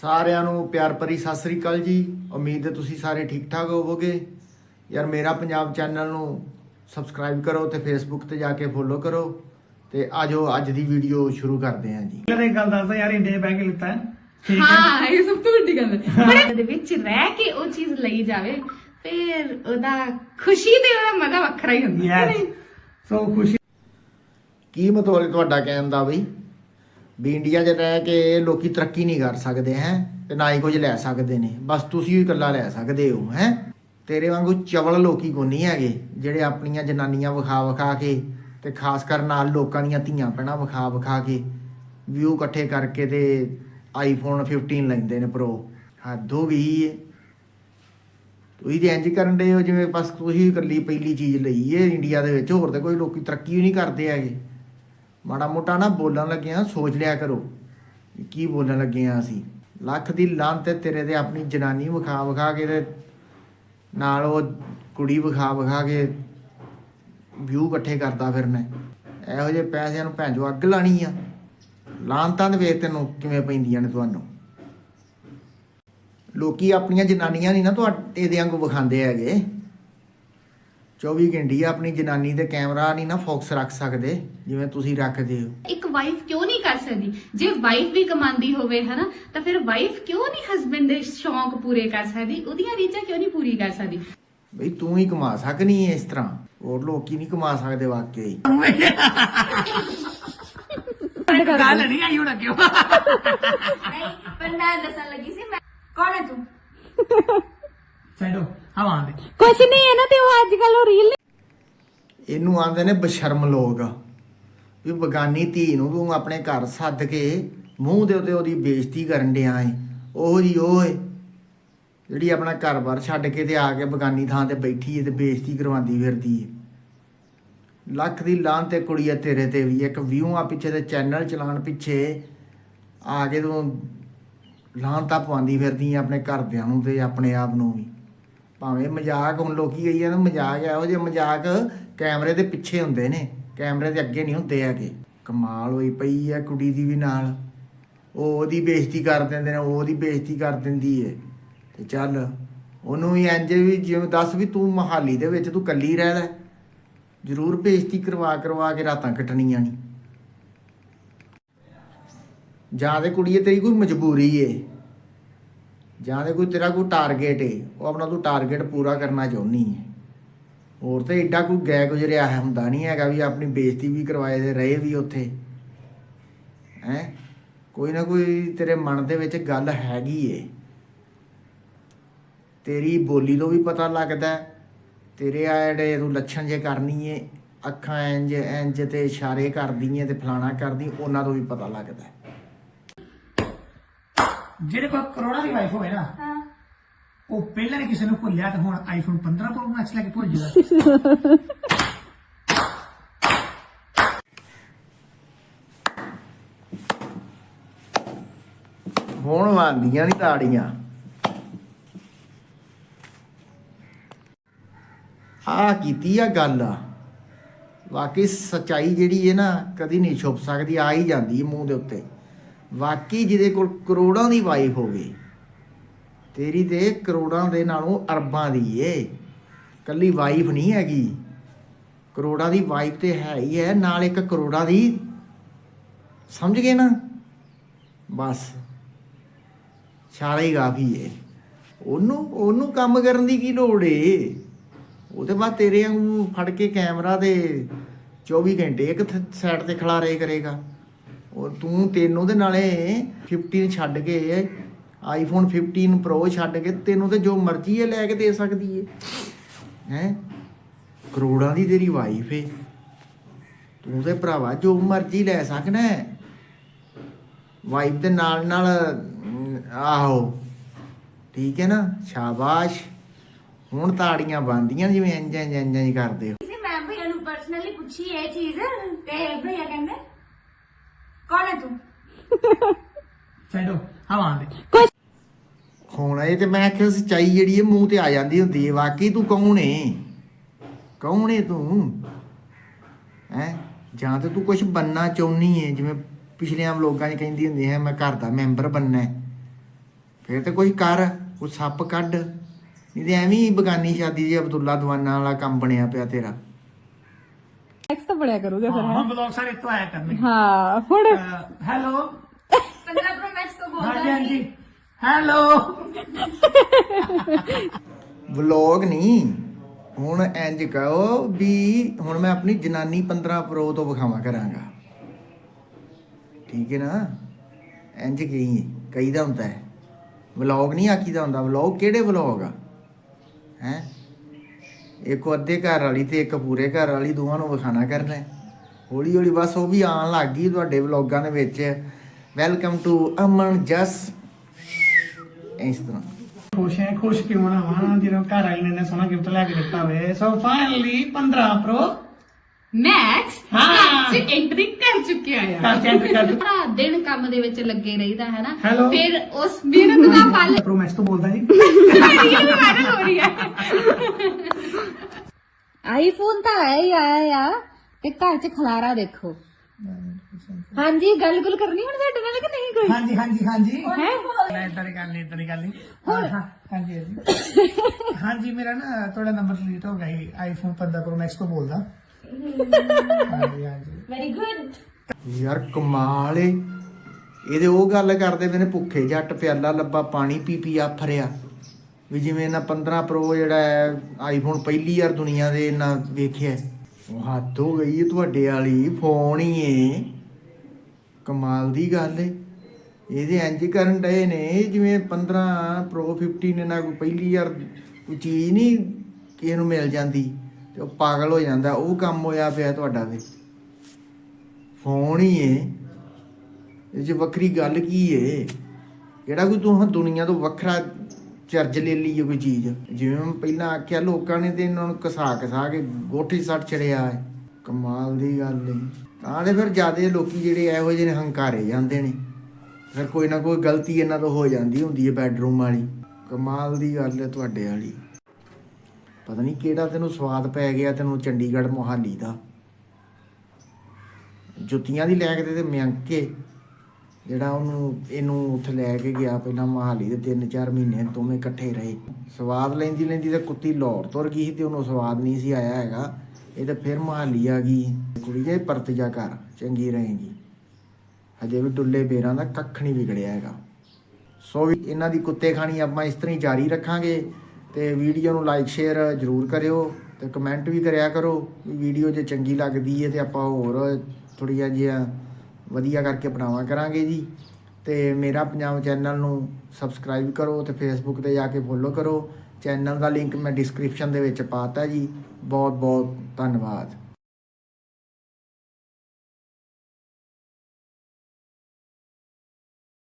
ਸਾਰਿਆਂ ਨੂੰ ਪਿਆਰ ਭਰੀ ਸਤਿ ਸ੍ਰੀ ਅਕਾਲ ਜੀ। ਉਮੀਦ ਹੈ ਤੁਸੀਂ ਸਾਰੇ ਠੀਕ ਠਾਕ ਹੋਵੋਗੇ। ਯਾਰ ਮੇਰਾ ਪੰਜਾਬ ਚੈਨਲ ਨੂੰ ਸਬਸਕ੍ਰਾਈਬ ਕਰੋ ਤੇ ਫੇਸਬੁੱਕ ਤੇ ਜਾ ਕੇ ਫੋਲੋ ਕਰੋ ਤੇ ਆਜੋ ਅੱਜ ਦੀ ਵੀਡੀਓ ਸ਼ੁਰੂ ਕਰਦੇ ਹਾਂ ਜੀ। ਪਹਿਲਾਂ ਇੱਕ ਗੱਲ ਦੱਸਦਾ ਯਾਰ ਇੰਡੀਆ 'ਚ ਬਹਿ ਕੇ ਲਿੱਤਾ ਹੈ। ਠੀਕ ਹੈ। ਹਾਂ ਇਹ ਸਭ ਤੋਂ ਵੱਡੀ ਗੱਲ ਹੈ। ਦੇ ਵਿੱਚ ਰਹਿ ਕੇ ਉਹ ਚੀਜ਼ ਲਈ ਜਾਵੇ ਫਿਰ ਉਹਦਾ ਖੁਸ਼ੀ ਤੇ ਉਹਦਾ ਮਜ਼ਾ ਵੱਖਰਾ ਹੀ ਹੁੰਦਾ ਹੈ। ਯੈਸ ਸੋ ਖੁਸ਼ੀ ਕੀ ਮਤਲਬ ਤੁਹਾਡਾ ਕਹਿਣ ਦਾ ਬਈ? ਵੀ ਇੰਡੀਆ 'ਚ ਰਹਿ ਕੇ ਲੋਕੀ ਤਰੱਕੀ ਨਹੀਂ ਕਰ ਸਕਦੇ, ਹੈ? ਤੇ ਨਾ ਹੀ ਕੁਝ ਲੈ ਸਕਦੇ ਨੇ। ਬਸ ਤੁਸੀਂ ਹੀ ਇਕੱਲਾ ਲੈ ਸਕਦੇ ਹੋ, ਹੈ? ਤੇਰੇ ਵਾਂਗੂ ਚਵਲ ਲੋਕੀ ਕੋ ਨਹੀਂ ਹੈਗੇ, ਜਿਹੜੇ ਆਪਣੀਆਂ ਜਨਾਨੀਆਂ ਵਿਖਾ ਵਿਖਾ ਕੇ ਤੇ ਖਾਸ ਕਰ ਨਾਲ ਲੋਕਾਂ ਦੀਆਂ ਧੀਆਂ ਪੈਣਾ ਵਿਖਾ ਵਿਖਾ ਕੇ ਵਿਊ ਇਕੱਠੇ ਕਰਕੇ ਤੇ ਆਈਫੋਨ 15 ਲੈਂਦੇ ਨੇ ਪ੍ਰੋ ਹੱਦ ਹੋ ਗਈ ਏ। ਤੁਸੀਂ ਤੇ ਇੰਜ ਕਰਨ ਦੇ ਹੋ, ਜਿਵੇਂ ਬਸ ਤੁਸੀਂ ਇਕੱਲੀ ਪਹਿਲੀ ਚੀਜ਼ ਲਈ ਏ ਇੰਡੀਆ ਦੇ ਵਿੱਚ, ਹੋਰ ਤੇ ਕੋਈ ਲੋਕੀ ਤਰੱਕੀ ਹੀ ਨਹੀਂ ਕਰਦੇ ਹੈਗੇ। ਮਾੜਾ ਮੋਟਾ ਨਾ ਬੋਲਣ ਲੱਗੇ ਸੋਚ ਲਿਆ ਕਰੋ ਕੀ ਬੋਲਣ ਲੱਗੇ ਆ ਅਸੀਂ। ਲੱਖ ਦੀ ਲਾਂਤ ਤੇ ਤੇਰੇ ਤੇ ਆਪਣੀ ਜਨਾਨੀ ਵਿਖਾ ਵਿਖਾ ਕੇ ਤੇ ਨਾਲ ਉਹ ਕੁੜੀ ਵਿਖਾ ਵਿਖਾ ਕੇ ਵਿਊ ਇਕੱਠੇ ਕਰਦਾ ਫਿਰਨਾ। ਇਹੋ ਜਿਹੇ ਪੈਸਿਆਂ ਨੂੰ ਭੈਣ ਜੋ ਅੱਗ ਲਾਣੀ ਆ। ਲਾਂਤਾਂ ਦੇ ਵੇਖ ਤੈਨੂੰ ਕਿਵੇਂ ਪੈਂਦੀਆਂ ਨੇ ਤੁਹਾਨੂੰ। ਲੋਕੀ ਆਪਣੀਆਂ ਜਨਾਨੀਆਂ ਨਹੀਂ ਨਾ ਤੁਹਾਡੇ ਦੇ ਵਾਂਗੂ ਵਿਖਾਉਂਦੇ ਹੈਗੇ। 24 ਘੰਟੇ ਆਪਣੀ ਜਨਾਨੀ ਤੇ ਕੈਮਰਾ ਨਹੀਂ ਨਾ ਫੋਕਸ ਰੱਖ ਸਕਦੇ ਜਿਵੇਂ ਤੁਸੀਂ ਰੱਖਦੇ ਹੋ। ਇੱਕ ਵਾਈਫ ਕਿਉਂ ਨਹੀਂ ਕਰ ਸਕਦੀ? ਜੇ ਵਾਈਫ ਵੀ ਕਮਾਉਂਦੀ ਹੋਵੇ ਹਨਾ ਤਾਂ ਫਿਰ ਵਾਈਫ ਕਿਉਂ ਨਹੀਂ ਹਸਬੰਡ ਦੇ ਸ਼ੌਂਕ ਪੂਰੇ ਕਰ ਸਕਦੀ? ਉਹਦੀਆਂ ਰੀਝਾਂ ਕਿਉਂ ਨਹੀਂ ਪੂਰੀ ਕਰ ਸਕਦੀ? ਬਈ ਤੂੰ ਹੀ ਕਮਾ ਸਕਨੀ ਹੈ ਇਸ ਤਰ੍ਹਾਂ। ਹੋਰ ਲੋਕੀ ਨਹੀਂ ਕਮਾ ਸਕਦੇ ਵਾਕਈ। ਗੱਲ ਨਹੀਂ ਆਈ ਹੁਣ ਕਿਉਂ ਪਰ ਮੈਂ ਦੱਸਣ ਲੱਗੀ ਸੀ ਮੈਂ ਕੌਣ ਹੈ ਤੂੰ? ਛੱਡੋ ਹਵਾਂ ਦੇ ਕੁਛ ਨਹੀਂ ਹੈ ਨਾ ਤੇ ਉਹ ਅੱਜ ਕੱਲ ਉਹ ਰੀਲ ਇਹਨੂੰ ਆਂਦੇ ਨੇ ਬਸ਼ਰਮ ਲੋਕ। ਵੀ ਬਗਾਨੀ ਧੀ ਨੂੰ ਤੂੰ ਆਪਣੇ ਘਰ ਸੱਦ ਕੇ ਮੂੰਹ ਦੇ ਉੱਤੇ ਉਹਦੀ ਬੇਇੱਜ਼ਤੀ ਕਰਨ ਡਿਆ ਏ। ਉਹ ਜੀ ਉਹ ਏ। ਜਿਹੜੀ ਆਪਣਾ ਘਰ-ਬਾਰ ਛੱਡ ਕੇ ਤੇ ਆ ਕੇ ਬਗਾਨੀ ਥਾਂ ਤੇ ਬੈਠੀ ਏ ਤੇ ਬੇਇੱਜ਼ਤੀ ਕਰਵਾਉਂਦੀ ਫਿਰਦੀ ਏ। ਲੱਖ ਦੀ ਲਾਂ ਤੇ ਕੁੜੀ ਆ ਤੇਰੇ ਤੇ ਵੀ। ਇੱਕ ਵਿਊ ਆ ਪਿੱਛੇ ਤੇ ਚੈਨਲ ਚਲਾਉਣ ਪਿੱਛੇ ਆ ਕੇ ਤੂੰ ਲਾਂ ਤਾਂ ਪਵਾਉਂਦੀ ਫਿਰਦੀ ਏ ਆਪਣੇ ਘਰਦਿਆਂ ਨੂੰ ਤੇ ਆਪਣੇ ਆਪ ਨੂੰ ਵੀ। ਭਾਵੇਂ ਮਜ਼ਾਕ ਹੁਣ ਲੋਕੀ ਕਹੀ ਜਾਂਦੇ ਮਜ਼ਾਕ ਹੈ ਇਹੋ ਜਿਹੇ ਮਜ਼ਾਕ ਕੈਮਰੇ ਦੇ ਪਿੱਛੇ ਹੁੰਦੇ ਨੇ, ਕੈਮਰੇ ਦੇ ਅੱਗੇ ਨਹੀਂ ਹੁੰਦੇ ਹੈਗੇ। ਕਮਾਲ ਹੋਈ ਪਈ ਹੈ ਕੁੜੀ ਦੀ ਵੀ ਨਾਲ। ਉਹ ਉਹਦੀ ਬੇਇੱਜ਼ਤੀ ਕਰ ਦਿੰਦੇ ਨੇ, ਉਹ ਉਹਦੀ ਬੇਇੱਜ਼ਤੀ ਕਰ ਦਿੰਦੀ ਏ। ਤੇ ਚੱਲ, ਉਹਨੂੰ ਵੀ ਇੰਜ ਵੀ ਜਿਵੇਂ ਦੱਸ ਵੀ ਤੂੰ ਮਹਾਲੀ ਦੇ ਵਿੱਚ ਤੂੰ ਕੱਲੀ ਰਹਿ ਲੈ। ਜ਼ਰੂਰ ਬੇਇੱਜ਼ਤੀ ਕਰਵਾ ਕਰਵਾ ਕੇ ਰਾਤਾਂ ਕੱਟਣੀਆਂ ਨਹੀਂ ਜਾਂ ਤੇ ਕੁੜੀਏ ਤੇਰੀ ਕੋਈ ਮਜਬੂਰੀ ਏ। ਜਾਂ ਤੇ ਕੋਈ ਤੇਰਾ ਕੋਈ ਟਾਰਗੇਟ ਏ, ਉਹ ਆਪਣਾ ਤੂੰ ਟਾਰਗੇਟ ਪੂਰਾ ਕਰਨਾ ਚਾਹੁੰਦੀ ਹੈ ਹੋਰ ਤੇ ਏਡਾ ਕੋਈ ਗੈ ਗੁਜਰਿਆ ਹੁੰਦਾ ਨਹੀਂ ਹੈਗਾ ਵੀ ਆਪਣੀ ਬੇਇੱਜ਼ਤੀ ਵੀ ਕਰਵਾਏ ਤੇ ਰਹੇ ਵੀ ਉੱਥੇ। ਹੈ? ਕੋਈ ਨਾ ਕੋਈ ਤੇਰੇ ਮਨ ਦੇ ਵਿੱਚ ਗੱਲ ਹੈਗੀ ਏ। ਤੇਰੀ ਬੋਲੀ ਤੋਂ ਵੀ ਪਤਾ ਲੱਗਦਾ, ਤੇਰੇ ਆ ਜਿਹੜੇ ਤੂੰ ਲੱਛਣ ਜੇ ਕਰਨੀ ਏ, ਅੱਖਾਂ ਇੰਜ ਇੰਜ ਤੇ ਇਸ਼ਾਰੇ ਕਰਦੀ ਏ ਤੇ ਫਲਾਣਾ ਕਰਦੀ, ਉਹਨਾਂ ਤੋਂ ਵੀ ਪਤਾ ਲੱਗਦਾ। ਜਿਹੜੇ ਕੋਲ ਕਰੋੜਾਂ ਦੀ ਵਾਈਫ ਹੋਵੇ ਨਾ ਹਾਂ। ਉਹ ਪਹਿਲਾਂ ਨੇ ਕਿਸੇ ਨੂੰ ਭੁੱਲਿਆ ਤੇ ਹੁਣ ਆਈਫੋਨ 15 ਪ੍ਰੋ ਮੈਕਸ ਲੈ ਕੇ ਭੁੱਲ ਜਾਊਗਾ। ਹੁਣ ਆਂਦੀਆਂ ਨਹੀਂ ਤਾੜੀਆਂ। ਆ ਕੀਤੀ ਆ ਗੱਲ ਆ। ਵਾਕਈ ਸਚਾਈ ਜਿਹੜੀ ਹੈ ਨਾ ਕਦੀ ਨਹੀਂ ਛੁਪ ਸਕਦੀ ਆ ਹੀ ਜਾਂਦੀ ਹੈ ਮੂੰਹ ਦੇ ਉੱਤੇ। ਵਾਕਈ ਜਿਹਦੇ ਕੋਲ ਕਰੋੜਾਂ ਦੀ ਵਾਈਫ ਹੋਵੇ, ਤੇਰੀ ਤੇ ਕਰੋੜਾਂ ਦੇ ਨਾਲੋਂ ਅਰਬਾਂ ਦੀ ਏ। ਕੱਲੀ ਵਾਈਫ ਨਹੀਂ ਹੈਗੀ। ਕਰੋੜਾਂ ਦੀ ਵਾਈਫ ਤੇ ਹੈ ਹੀ ਹੈ, ਨਾਲ ਇੱਕ ਕਰੋੜਾਂ ਦੀ, ਸਮਝ ਗਏ ਨਾ? ਬਸ। ਸਾਰਾ ਹੀ ਕਾਫੀ ਏ। ਉਹਨੂੰ ਉਹਨੂੰ ਕੰਮ ਕਰਨ ਦੀ ਕੀ ਲੋੜ ਏ? ਉਹਦੇ ਬਾਅਦ ਤੇਰੇ ਵਾਂਗੂ ਫੜ ਕੇ ਕੈਮਰਾ ਤੇ 24 ਘੰਟੇ ਇੱਕ ਸਾਈਡ ਤੇ ਖੜਾ ਰਹੇ ਕਰੇਗਾ। ਉਹ ਤੂੰ ਤੈਨੂੰ ਦੇ ਨਾਲੇ 15 ਛੱਡ ਕੇ ਆਈਫੋਨ 15 ਪ੍ਰੋ ਛੱਡ ਕੇ ਤੈਨੂੰ ਤੇ ਜੋ ਮਰਜ਼ੀ ਹੈ ਲੈ ਕੇ ਦੇ ਸਕਦੀ ਏ। ਹੈ? ਕਰੋੜਾਂ ਦੀ ਤੇਰੀ ਵਾਈਫ ਏ। ਤੂੰ ਤੇ ਭਰਾਵਾ ਜੋ ਮਰਜ਼ੀ ਲੈ ਸਕਣਾ ਹੈ ਵਾਈਫ ਦੇ ਨਾਲ ਨਾਲ ਆਹੋ। ਠੀਕ ਹੈ ਨਾ? ਸ਼ਾਬਾਸ਼। ਹੁਣ ਤਾੜੀਆਂ ਬੰਦੀਆਂ ਜਿਵੇਂ ਇੰਜ ਇੰਜ ਇੰਜ ਕਰਦੇ ਹੋ। ਮੈਂ ਭਈਆ ਨੂੰ ਪਰਸਨਲੀ ਪੁੱਛੀ ਇਹ ਚੀਜ਼, ਤੇ ਭਈਆ ਕਹਿੰਦੇ ਕੌਣ ਹੈ ਤੂੰ? ਛੱਡੋ ਹਵਾਂ ਦੇ ਹੁਣ ਇਹ ਤੇ ਮੈਂ ਆਖਿਆ ਸੱਚਾਈ ਜਿਹੜੀ ਹੈ ਮੂੰਹ ਤੇ ਆ ਜਾਂਦੀ ਹੁੰਦੀ ਹੈ। ਵਾਕਈ ਤੂੰ ਕੌਣ ਏ? ਕੌਣ ਏ ਤੂੰ? ਹੈ? ਜਾਂ ਤੇ ਤੂੰ ਕੁਝ ਬੰਨਾ ਚਾਹੁੰਨੀ ਏ ਜਿਵੇਂ ਪਿਛਲੇ ਆਮ ਲੋਕਾਂ 'ਚ ਕਹਿੰਦੀ ਹੁੰਦੀ ਹੈ ਮੈਂ ਘਰ ਦਾ ਮੈਂਬਰ ਬੰਨਾ ਹੈ। ਫਿਰ ਤੇ ਕੁਝ ਕਰ ਉਹ ਸੱਪ ਕੱਢ। ਨਹੀਂ ਤੇ ਐਵੇਂ ਹੀ ਬਗਾਨੀ ਸ਼ਾਦੀ ਦੀ ਅਬਦੁੱਲਾ ਦਵਾਨਾ ਵਾਲਾ ਕੰਮ ਬਣਿਆ ਪਿਆ ਤੇਰਾ। ਟੈਕਸ ਤਾਂ ਬੜਿਆ ਕਰੋਗੇ ਫਿਰ ਹਾਂ ਬਲੌਗ ਸਾਰੇ ਤੋਂ ਆਇਆ ਕਰਨੇ ਹਾਂ ਹੁਣ ਹੈਲੋ 15 ਪ੍ਰੋ ਮੈਕਸ ਤੋਂ ਬੋਲਦਾ ਹਾਂ ਜੀ ਹੈਲੋ ਵਲੌਗ ਨਹੀਂ। ਹੁਣ ਇੰਜ ਕਹੋ ਵੀ ਹੁਣ ਮੈਂ ਆਪਣੀ ਜਨਾਨੀ 15 ਪ੍ਰੋ ਤੋਂ ਵਿਖਾਵਾ ਕਰਾਂਗਾ। ਠੀਕ ਹੈ ਨਾ? ਇੰਜ ਕਹੀ ਕਹੀਦਾ ਹੁੰਦਾ ਹੈ। ਵਲੌਗ ਨਹੀਂ ਆਖੀਦਾ ਹੁੰਦਾ। ਵਲੌਗ ਕਿਹੜੇ ਵਲੌਗ ਆ? ਹੈ? ਇੱਕ ਅੱਧੇ ਘਰ ਵਾਲੀ ਤੇ ਇੱਕ ਪੂਰੇ ਘਰ ਵਾਲੀ ਦੋਵਾਂ ਨੂੰ ਵਿਖਾਣਾ ਕਰਨਾ ਹੈ। ਹੌਲੀ ਹੌਲੀ ਬਸ ਉਹ ਵੀ ਆਉਣ ਲੱਗ ਗਈ ਤੁਹਾਡੇ ਵਲੌਗਾਂ ਦੇ ਵਿੱਚ। ਵੈਲਕਮ ਟੂ ਅਮਨ ਜਸ ਇਸ ਤਰ੍ਹਾਂ। ਖੁਸ਼ ਹੈ ਖੁਸ਼ ਕਿਉਂ ਨਾ ਹਾਂ ਜਦੋਂ ਘਰ ਵਾਲੇ ਨੇ ਇੰਨਾ ਸੋਹਣਾ ਗਿਫਟ ਲੈ ਕੇ ਦਿੱਤਾ ਵੇ। ਸੋ ਫਾਈਨਲੀ 15 ਪ੍ਰੋ ਮੈਕਸ ਹਾਂ। ਚ ਐਂਟਰੀ ਕਰ ਚੁੱਕਿਆ ਆ। ਕਰ ਚੈੱਕ ਕਰ ਸਾਰਾ ਦਿਨ ਕੰਮ ਦੇ ਵਿੱਚ ਲੱਗੇ ਰਹੀਦਾ ਹੈ ਨਾ Hello? ਫਿਰ ਉਸ ਮਿਹਨਤ ਦਾ ਫਲ ਪ੍ਰੋ ਮੈਕਸ ਤੋਂ ਬੋਲਦਾ ਜੀ। ਰੀਲ ਵਾਇਰਲ ਹੋ ਰਹੀ ਹੈ ਆਈਫੋਨ ਤਾਂ ਆਇਆ ਹੀ ਆਇਆ ਆ ਤੇ ਘਰ 'ਚ ਖਲਾਰਾ ਦੇਖੋ। ਹਾਂਜੀ ਗੱਲ ਗੁੱਲ ਕਰਨੀ ਹੁਣ ਤੁਹਾਡੇ ਨਾਲ ਕਿ ਨਹੀਂ ਕੋਈ? ਹਾਂਜੀ ਹਾਂਜੀ ਹਾਂਜੀ। ਹੈ? ਲੈ ਇਦਾਂ ਦੀ ਗੱਲ ਨਹੀਂ ਇਦਾਂ ਦੀ ਗੱਲ ਨਹੀਂ। ਹਾਂ, ਹਾਂ, ਹਾਂਜੀ ਹਾਂਜੀ। ਹਾਂਜੀ ਮੇਰਾ ਨਾ ਤੁਹਾਡਾ ਨੰਬਰ ਡਿਲੀਟ ਹੋ ਗਿਆ ਆਈਫੋਨ 15 ਪ੍ਰੋ ਮੈਕਸ ਤੋਂ ਬੋਲਦਾ। ਹਾਂਜੀ ਹਾਂਜੀ। ਵੈਰੀ ਗੁੱਡ ਯਾਰ ਕਮਾਲ ਏ। ਇਹਦੇ ਉਹ ਗੱਲ ਕਰਦੇ ਮੈਨੇ ਭੁੱਖੇ ਜੱਟ ਪਿਆਲਾ ਲੱਭਾ ਪਾਣੀ ਪੀ ਪੀ ਆ ਫਰਿਆ ਵੀ ਜਿਵੇਂ ਨਾ 15 ਪ੍ਰੋ ਜਿਹੜਾ ਹੈ ਆਈਫੋਨ ਪਹਿਲੀ ਯਾਰ ਦੁਨੀਆ ਦੇ ਨਾ ਵੇਖਿਆ ਉਹ ਹੱਦ ਹੋ ਗਈ ਤੁਹਾਡੇ ਵਾਲੀ, ਫੋਨ ਹੀ ਏ। ਕਮਾਲ ਦੀ ਗੱਲ ਏ। ਇਹਦੇ ਇੰਜ ਕਰਨ ਡਏ ਨੇ, ਜਿਵੇਂ 15 ਪ੍ਰੋ 15 ਨੇ ਨਾ ਕੋਈ ਪਹਿਲੀ ਯਾਰ ਕੋਈ ਚੀਜ਼ ਨਹੀਂ ਇਹਨੂੰ ਮਿਲ ਜਾਂਦੀ, ਤੇ ਉਹ ਪਾਗਲ ਹੋ ਜਾਂਦਾ। ਉਹ ਕੰਮ ਹੋਇਆ ਪਿਆ ਤੁਹਾਡਾ ਤੇ ਫੋਨ ਹੀ ਏ। ਇਹ 'ਚ ਵੱਖਰੀ ਗੱਲ ਕੀ ਏ? ਕਿਹੜਾ ਕੋਈ ਤੂੰ ਹੁਣ ਦੁਨੀਆ ਤੋਂ ਵੱਖਰਾ ਚਰਜ ਲੈ ਲਈ ਏ ਕੋਈ ਚੀਜ਼? ਜਿਵੇਂ ਪਹਿਲਾਂ ਆਖਿਆ ਲੋਕਾਂ ਨੇ ਤੇ ਇਹਨਾਂ ਨੂੰ ਕਸਾ ਕਸਾ ਕੇ ਗੋਠੀ ਸੱਟ ਛੜਿਆ ਹੈ ਕਮਾਲ ਦੀ ਗੱਲ ਏ। ਤਾਂ ਤੇ ਫਿਰ ਜਿਆਦੇ ਲੋਕੀ ਜਿਹੜੇ ਇਹੋ ਜਿਹੇ ਨੇ ਹੰਕਾਰੇ ਜਾਂਦੇ ਨੇ। ਫਿਰ ਕੋਈ ਨਾ ਕੋਈ ਗਲਤੀ ਇਹਨਾਂ ਤੋਂ ਹੋ ਜਾਂਦੀ ਹੁੰਦੀ ਹੈ ਬੈਡਰੂਮ ਵਾਲੀ। ਕਮਾਲ ਦੀ ਗੱਲ ਹੈ ਤੁਹਾਡੇ ਵਾਲੀ। ਪਤਾ ਨਹੀਂ ਕਿਹੜਾ ਤੈਨੂੰ ਸਵਾਦ ਪੈ ਗਿਆ ਤੈਨੂੰ ਚੰਡੀਗੜ੍ਹ ਮੋਹਾਲੀ ਦਾ। ਜੁੱਤੀਆਂ ਦੀ ਲੈ ਕੇ ਤੇ ਮਿਆਂਕ। ਕੇ ਜਿਹੜਾ ਉਹਨੂੰ, ਇਹਨੂੰ ਉੱਥੇ ਲੈ ਕੇ ਗਿਆ ਪਹਿਲਾਂ ਮਹਾਲੀ ਦੇ 3-4 ਮਹੀਨੇ ਦੋਵੇਂ ਇਕੱਠੇ ਰਹੇ। ਸਵਾਦ ਲੈਂਦੀ ਲੈਂਦੀ ਤੇ ਕੁੱਤੀ ਲਾਹੌਰ ਤੁਰ ਗਈ ਸੀ ਤੇ ਉਹਨੂੰ ਸਵਾਦ ਨਹੀਂ ਸੀ ਆਇਆ ਹੈਗਾ। ਇਹ ਤਾਂ ਫਿਰ ਮਹਾਲੀ ਆ ਗਈ। ਕੁੜੀ ਜੇ ਪਰਤ ਜਾ ਕਰ ਚੰਗੀ ਰਹੇਗੀ। ਹਜੇ ਵੀ ਡੁੱਲੇ ਬੇਰਾਂ ਦਾ ਕੱਖ ਨਹੀਂ ਵਿਗੜਿਆ ਹੈਗਾ। ਸੋ ਵੀ ਇਹਨਾਂ ਦੀ ਕੁੱਤੇ ਖਾਣੀ ਆਪਾਂ ਇਸ ਤਰ੍ਹਾਂ ਹੀ ਜਾਰੀ ਰੱਖਾਂਗੇ ਤੇ ਵੀਡੀਓ ਨੂੰ ਲਾਈਕ ਸ਼ੇਅਰ ਜਰੂਰ ਕਰਿਓ ਤੇ ਕਮੈਂਟ ਵੀ ਕਰਿਆ ਕਰੋ ਵੀਡੀਓ ਜੇ ਚੰਗੀ ਲੱਗਦੀ ਹੈ ਤੇ ਆਪਾਂ ਹੋਰ ਥੋੜ੍ਹੀਆਂ ਜਿਹੀਆਂ ਵਧੀਆ ਕਰਕੇ ਬਣਾਵਾ ਕਰਾਂਗੇ ਜੀ। ਤੇ ਮੇਰਾ ਪੰਜਾਬ ਚੈਨਲ ਨੂੰ ਸਬਸਕ੍ਰਾਈਬ ਕਰੋ ਤੇ ਫੇਸਬੁੱਕ ਤੇ ਜਾ ਕੇ ਫੋਲੋ ਕਰੋ। ਚੈਨਲ ਦਾ ਲਿੰਕ ਮੈਂ ਡਿਸਕ੍ਰਿਪਸ਼ਨ ਦੇ ਵਿੱਚ ਪਾਤਾ ਜੀ। ਬਹੁਤ ਬਹੁਤ ਧੰਨਵਾਦ।